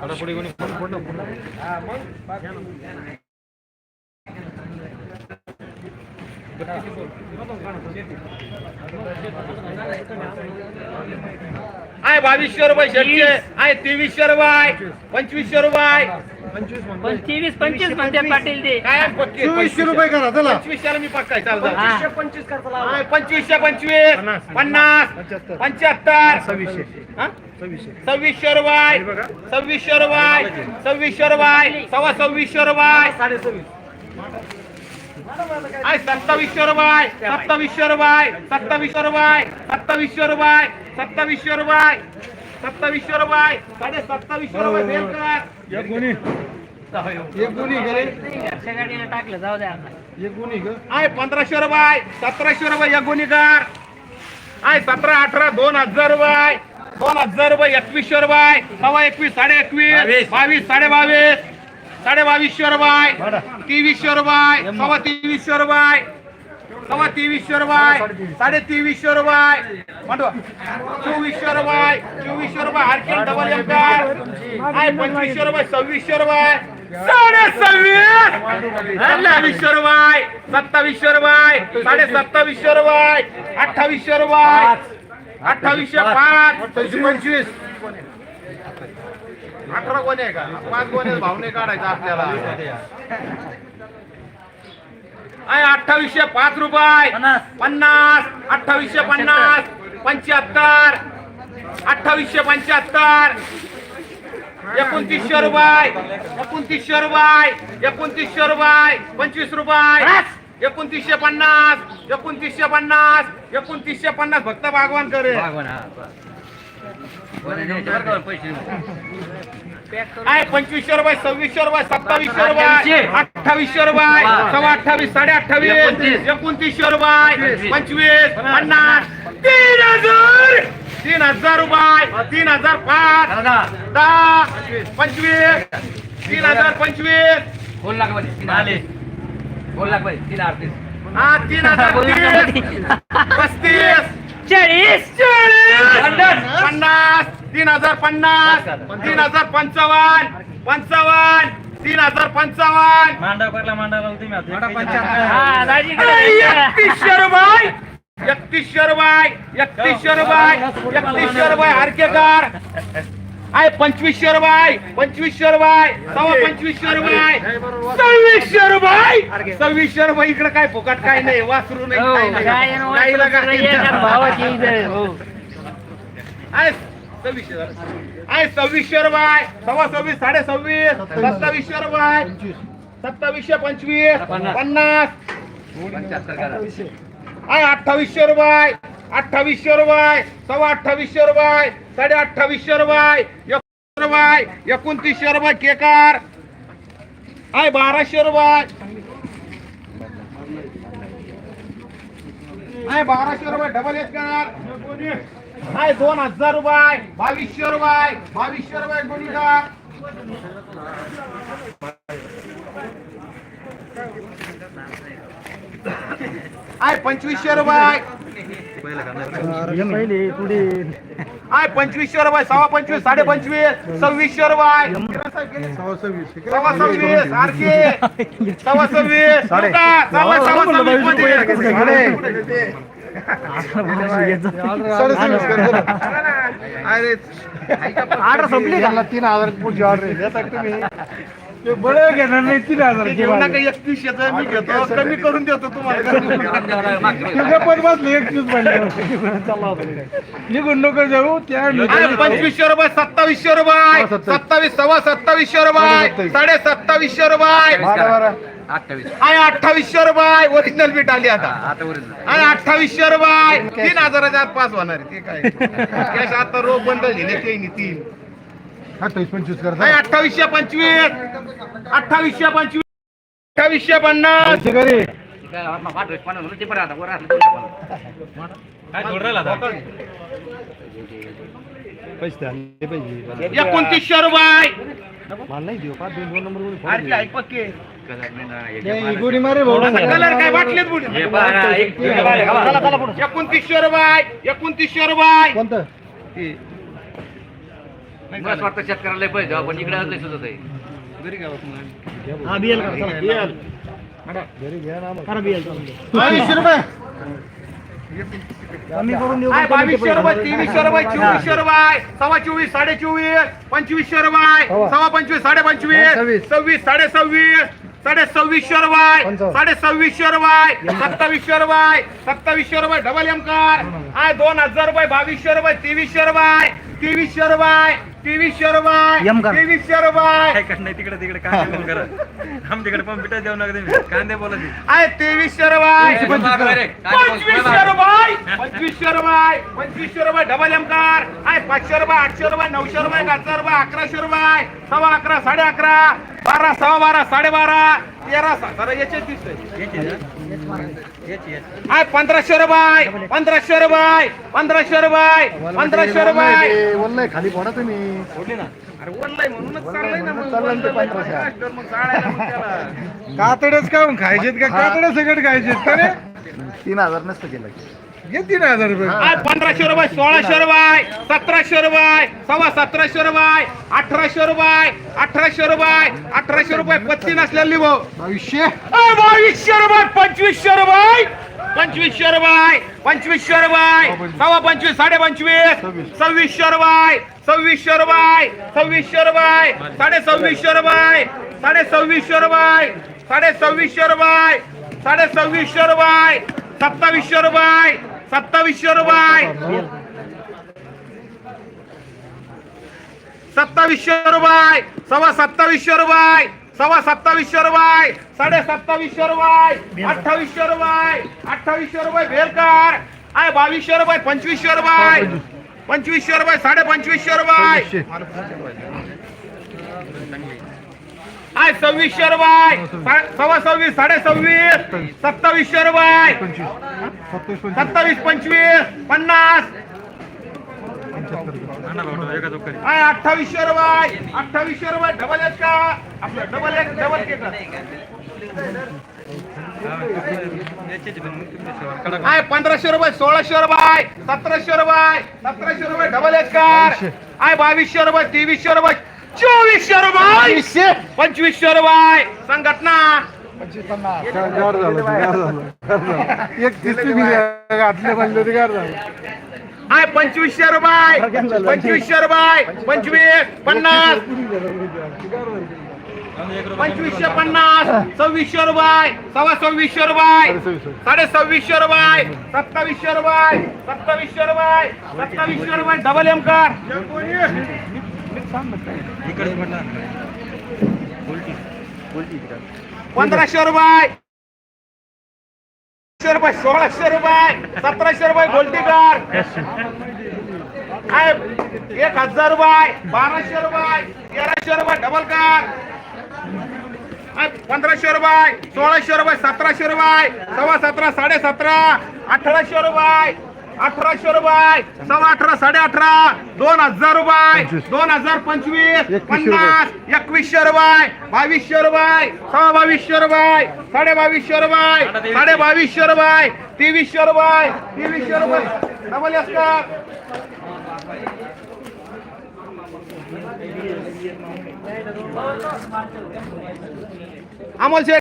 పడపడి కొని phone phone आहे बावीसशे रुपये शेटचे आहे तेवीसशे रुपये पंचवीसशे रुपये. पण तेवीस पंचवीस म्हणते पाटील ते. काय आहे पक्के? चोवीसशे रुपये करा चला. पंचवीसशेला मी पक्का आहे, चालतं. हा. आहे, पंचवीसशे पंचवीस पन्नास. पंच्याहत्तर. सव्वीसशे. हा? सव्वीसशे. सव्वीसशे रुपये. सव्वीसशे रुपये. सव्वीसशे रुपये. सव्वा सव्वीसशे रुपये. आहे सत्तावीसशे रुपये सत्तावीसशे रुपये सत्तावीसशे रुपये सत्तावीसशे रुपये सत्तावीसशे रुपये सत्तावीसशे रुपये साडे सत्तावीसशे रुपये बेल कर. एक गुणी. एक गुणी करे टाकलं जाऊ द्या. एक गुणी आहे पंधराशे रुपये सतराशे रुपये एक गुन्हेगार आहे सतरा अठरा दोन हजार रुपये. दोन हजार रुपये एकवीसशे रुपये सव्वा एकवीस साडे एकवीस बावीस साडे बावीस. साडे बावीसशे रुपये तेवीसशे रुपये सव्वा तेवीसशे रुपये सव्वा तेवीसशे रुपये साडे तेवीसशे रुपये म्हणतो चोवीसशे रुपये चोवीसशे रुपये हारकेल डबल एमकार आहे पंचवीसशे रुपये सव्वीसशे रुपये साडे सव्वीस सत्तावीसशे रुपये सत्तावीसशे रुपये साडे सत्तावीसशे रुपये अठ्ठावीसशे रुपये अठ्ठावीसशे पाच. पंचवीस. अठरा कोणी आहे का? पाच कोणी भावने काढायचा आपल्याला. अठ्ठावीसशे पाच रुपये. पन्नास. अठ्ठावीसशे पन्नास. पंच्याहत्तर. अठ्ठावीसशे पंच्याहत्तर. एकोणतीसशे रुपये. एकोणतीसशे रुपये. एकोणतीसशे रुपये. पंचवीस रुपये. एकोणतीसशे पन्नास. एकोणतीसशे पन्नास. एकोणतीसशे पन्नास. फक्त भागवान करे. आहे पंचवीसशे रुपये सव्वीसशे रुपये सत्तावीसशे रुपये अठ्ठावीसशे रुपये सव्वा अठ्ठावीस साडे अठ्ठावीस एकोणतीसशे रुपये पंचवीस पन्नास तीन हजार तीन हजार रुपये तीन हजार पाच दहा पंचवीस तीन हजार पंचवीस. बोल लाखमध्ये लाखमध्ये तीन आरतीस हा तीन हजार तीस. पस्तीस. चाळीस पन्नास. तीन हजार पन्नास तीन हजार पंचावन्न पंचावन्न तीन हजार पंचावन्न. मांडव करला मांडव तुम्ही हा दाजीकडे एकतीसशे रुपये एकतीसशे रुपये एकतीसशे रुपये एकतीसशे रुपये आहे पंचवीसशे रुपये पंचवीसशे रुपये सव्वा पंचवीसशे रुपये. सव्वीसशे रुपये? सव्वीसशे रुपये इकडे काय फुकट काय नाही वासरू नाही सव्वीसशे रुपये सव्वा सव्वीस साडे सव्वीस सत्तावीसशे रुपये सत्तावीसशे पंचवीस पन्नास. अठ्ठावीसशे रुपये अठ्ठावीसशे रुपये सव्वा अठ्ठावीसशे रुपये साडे अठ्ठावीसशे रुपये एकोणीसशे रुपये एकोणतीसशे रुपये केकार आहे बाराशे रुपये आहे बाराशे रुपये डबल एच आहे दोन हजार रुपये बावीसशे रुपये बावीसशे रुपये गुणिका आहे पंचवीसशे रुपये आहे पंचवीसशे रुपये सव्वा पंचवीस साडे पंचवीस सव्वीसशे रुपये सव्वा सव्वीस आरके. सव्वा सव्वीस. सव्वा सव्वा सव्वीसमध्ये. अरे ऑर्डर संपली का? तीन हजार पुढची ऑर्डर तुम्ही? ते बळं घेणार नाही तीन हजार एकतीस येतं मी घेतो कमी करून देतो तुम्हाला. पण बसले एकतीस. निघून नको जाऊ त्या पंचवीसशे रुपये सत्तावीसशे रुपये. सत्तावीस. सव्वा सत्तावीसशे रुपये. साडे सत्तावीसशे रुपये. अठ्ठावीसशे रुपये. ओरिजिनल बीट आली आता. आणि अठ्ठावीसशे रुपये. तीन हजाराच्या आत पास होणार आहे, ते काय? कॅश आता रोग बंडल दिले ते नाही तीन. अठ्ठावीस पंचवीस आणि करता अठ्ठावीसशे पंचवीस. अठ्ठावीसशे पंचवीस. अठ्ठावीसशे पन्नास. काय जोड राहिला आता? पैसे पाहिजे एकोणतीसशे रुपये. मला नाही देऊ पाच दोन दोन नंबर अरे काय पक्के कलर नाही ना, नाही, जे गोडी मारे भाऊ. कलर काय बुडी? पहा. एकोणतीसशे रुपये एकोणतीसशे रुपये. कोणतं? मला असं वाटतं शेतकऱ्याला लय पाहिजे आपण इकडे लय सुचत आहे बावीसशे रुपये. कमी करून देऊ आहे बावीसशे रुपये तेवीसशे रुपये चोवीसशे रुपये सव्वा चोवीस साडे चोवीस पंचवीसशे रुपये सव्वा. पंचवीस साडे पंचवीस सव्वीस. सव्वीस साडे सव्वीस साडे सव्वीसशे रुपये. साडे सव्वीसशे रुपये सत्तावीसशे रुपये सत्तावीसशे रुपये डबल एम कार आहे दोन हजार रुपये बावीसशे रुपये तेवीसशे रुपये. तेवीसशे रुपये तेवीसशे रुपये एम कार. तेवीसशे रुपये काय नाही तिकडे तिकडे? कांदे फोन करा. आमच्याकडे कॉम्प्युटर देऊ नका तुम्ही. कांदे बोला ते. आहे तेवीसशे रुपये पंचवीसशे पंचवीस रुपये पंचवीसशे रुपये पंचवीसशे रुपये डबल एम कार. आहे पाचशे रुपये आठशे रुपये नऊशे रुपये हजार रुपये अकराशे रुपये सव्वा अकरा साडे अकरा बारा सव्वा बारा साडेबारा तेरा सतरा याचे दिसतंय आहे. पंधराशे रुपये पंधराशे रुपये पंधराशे रुपये पंधराशे रुपये वल्लय खाली पडा तुम्ही अरे वल्लय म्हणूनच चाललंय ना मग. चाललंय ते वल्लय पंधराशे. महाराष्ट्र मग चालायला मग त्याला. कातडच का खायचेत का कातड सगळं खायचेत का रे तीन हजार नसतं केलं घे तीन हजार रुपये पंधराशे रुपये सोळाशे रुपये सतराशे रुपये सव्वा सतराशे रुपये अठराशे रुपये अठराशे रुपये अठराशे रुपये पत्ती नसलेली भाऊ बावीसशे बावीसशे रुपये पंचवीसशे रुपये पंचवीसशे रुपये पंचवीसशे रुपये सव्वा पंचवीस साडे पंचवीस सव्वीसशे रुपये सव्वीसशे रुपये सव्वीसशे रुपये साडे सव्वीसशे रुपये साडे सव्वीसशे रुपये साडे सव्वीसशे रुपये साडे सव्वीसशे रुपये सत्तावीसशे रुपये सत्तावीसशे रुपये सत्तावीसशे रुपये सव्वा सत्तावीसशे रुपये सव्वा सत्तावीसशे रुपये साडे सत्तावीसशे रुपये अठ्ठावीसशे रुपये अठ्ठावीसशे रुपये बेलकार. आहे बावीसशे रुपये पंचवीसशे रुपये पंचवीसशे रुपये साडे पंचवीसशे रुपये. आहे सव्वीसशे रुपये सव्वा सव्वीस साडे सव्वीस सत्तावीसशे रुपये. सत्तावीस पंचवीस पन्नास अठ्ठावीसशे रुपये अठ्ठावीसशे रुपये डबल एक का? आपलं डबल एक डबल के का? आहे पंधराशे रुपये सोळाशे रुपये सतराशे रुपये सतराशे रुपये डबल एक कार आहे बावीसशे रुपये तेवीसशे रुपये चोवीसशे रुपये पंचवीसशे रुपये संघटना. एक घातले म्हणले ते गार झालं. आय पंचवीसशे रुपये. पंचवीसशे रुपये. पंचवीस पन्नास. पंचवीसशे पन्नास. सव्वीसशे रुपये. सव्वा सव्वीसशे रुपये. साडे सव्वीसशे रुपये. सत्तावीसशे रुपये. सत्तावीसशे रुपये. सत्तावीसशे रुपये. डबल एम कर पंधराशे रुपये. रुपये सोळाशे रुपये सतराशे रुपये गोल्टी काय? एक हजार रुपये बाराशे रुपये तेराशे रुपये डबल कार पंधराशे रुपये सोळाशे रुपये सतराशे रुपये सव्वा सतरा साडे सतरा अठराशे रुपये. अठराशे रुपये सव्वा अठरा साडे अठरा दोन हजार रुपये दोन हजार पंचवीस पन्नास एकवीसशे रुपये बावीसशे रुपये सव्वा बावीसशे रुपये साडे बावीसशे रुपये साडे बावीसशे रुपये तेवीसशे रुपये तेवीसशे रुपये. डबल का अमोल शेठ.